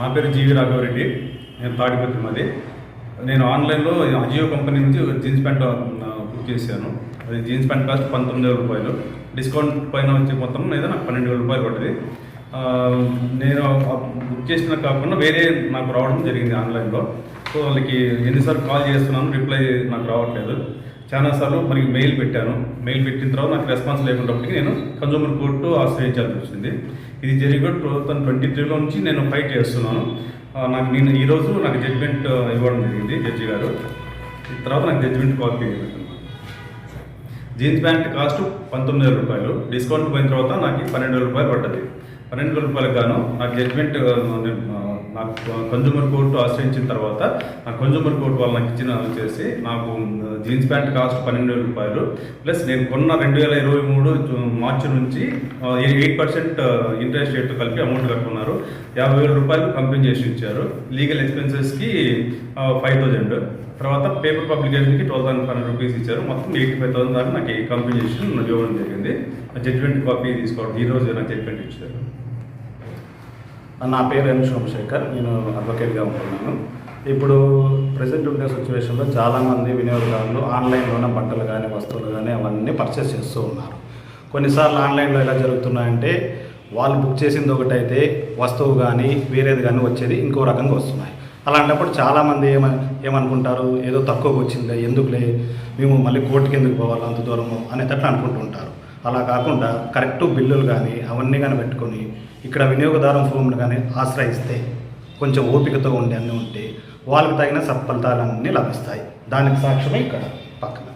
నా పేరు జీవి రాఘవరెడ్డి నేను తాడిపత్రి మాది. నేను ఆన్లైన్లో అజియో కంపెనీ నుంచి జీన్స్ ప్యాంట్ బుక్ చేశాను. అది జీన్స్ ప్యాంట్ కాస్ట్ పంతొమ్మిది వేల రూపాయలు. డిస్కౌంట్ పైన వచ్చే మొత్తం మీద నాకు పన్నెండు వేల రూపాయలు పడ్డది. నేను బుక్ చేసిన కాకుండా వేరే నాకు రావడం జరిగింది ఆన్లైన్లో. సో వాళ్ళకి ఎన్నిసార్లు కాల్ చేస్తున్నాను రిప్లై నాకు రావట్లేదు. చాలాసార్లు మరి మెయిల్ పెట్టాను. మెయిల్ పెట్టిన తర్వాత నాకు రెస్పాన్స్ లేకున్నప్పటికీ నేను కన్జ్యూమర్ కోర్టు ఆశ్రయించాల్సి వచ్చింది. ఇది జరిగి టూ థౌసండ్ ట్వంటీ త్రీలో నుంచి నేను ఫైట్ చేస్తున్నాను. నాకు నేను ఈరోజు నాకు జడ్జిమెంట్ ఇవ్వడం జరిగింది జడ్జి గారు. తర్వాత నాకు judgement copy jeans pant cost పంతొమ్మిది వేల రూపాయలు. డిస్కౌంట్ పోయిన తర్వాత నాకు పన్నెండు వేల రూపాయలు పడ్డది. పన్నెండు వేల రూపాయలకు గాను నాకు జడ్జిమెంట్ నాకు కన్జ్యూమర్ కోర్టు ఆశ్రయించిన తర్వాత నా కన్జ్యూమర్ కోర్టు వాళ్ళు నాకు ఇచ్చిన వచ్చేసి నాకు జీన్స్ ప్యాంట్ కాస్ట్ పన్నెండు వేల రూపాయలు. ప్లస్ నేను కొన్న రెండు వేల ఇరవై మూడు మార్చి నుంచి ఎయిట్ పర్సెంట్ ఇంట్రెస్ట్ రేట్ కలిపి అమౌంట్ కట్టుకున్నారు. యాభై వేల రూపాయలు కంపెన్సేషన్ ఇచ్చారు. లీగల్ ఎక్స్పెన్సెస్కి ఫైవ్ థౌజండ్ తర్వాత పేపర్ పబ్లికేషన్కి ట్వెల్వ్ థౌసండ్ ఫైవ్ రూపీస్ ఇచ్చారు. మొత్తం ఎయిటీ ఫైవ్ థౌసండ్ దాకా నాకు ఈ కంపెన్సేషన్ ఇవ్వడం జరిగింది. జడ్జిమెంట్ కాపీ తీసుకోవడం ఈ రోజు నాకు జడ్జిమెంట్ ఇచ్చారు. నా పేరు ఎన్ సోమశేఖర్ నేను అడ్వకేట్గా ఉంటున్నాను. ఇప్పుడు ప్రజెంట్ ఉండే సిచ్యువేషన్లో చాలామంది వినియోగదారులు ఆన్లైన్లోనే బట్టలు కానీ వస్తువులు కానీ అవన్నీ పర్చేస్ చేస్తూ ఉన్నారు. కొన్నిసార్లు ఆన్లైన్లో ఎలా జరుగుతున్నాయంటే వాళ్ళు బుక్ చేసింది ఒకటైతే వస్తువు కానీ వేరేది కానీ వచ్చేది ఇంకో రకంగా వస్తున్నాయి. అలాంటప్పుడు చాలామంది ఏమ ఏమనుకుంటారు? ఏదో తక్కువగా వచ్చింది ఎందుకులే? మేము మళ్ళీ కోర్టుకి ఎందుకు పోవాలి అంత దూరము అనేటట్లు అనుకుంటుంటారు అలా కాకుండా కరెక్ట్ బిల్లులు కానీ అవన్నీ కానీ పెట్టుకొని ఇక్కడ వినియోగదారం ఫోన్లు కానీ ఆశ్రయిస్తే కొంచెం ఓపికతో ఉండే అన్నీ ఉంటే వాళ్ళకి తగిన సత్ఫలితాలన్నీ లభిస్తాయి. దానికి సాక్ష్యమే ఇక్కడ పక్కన.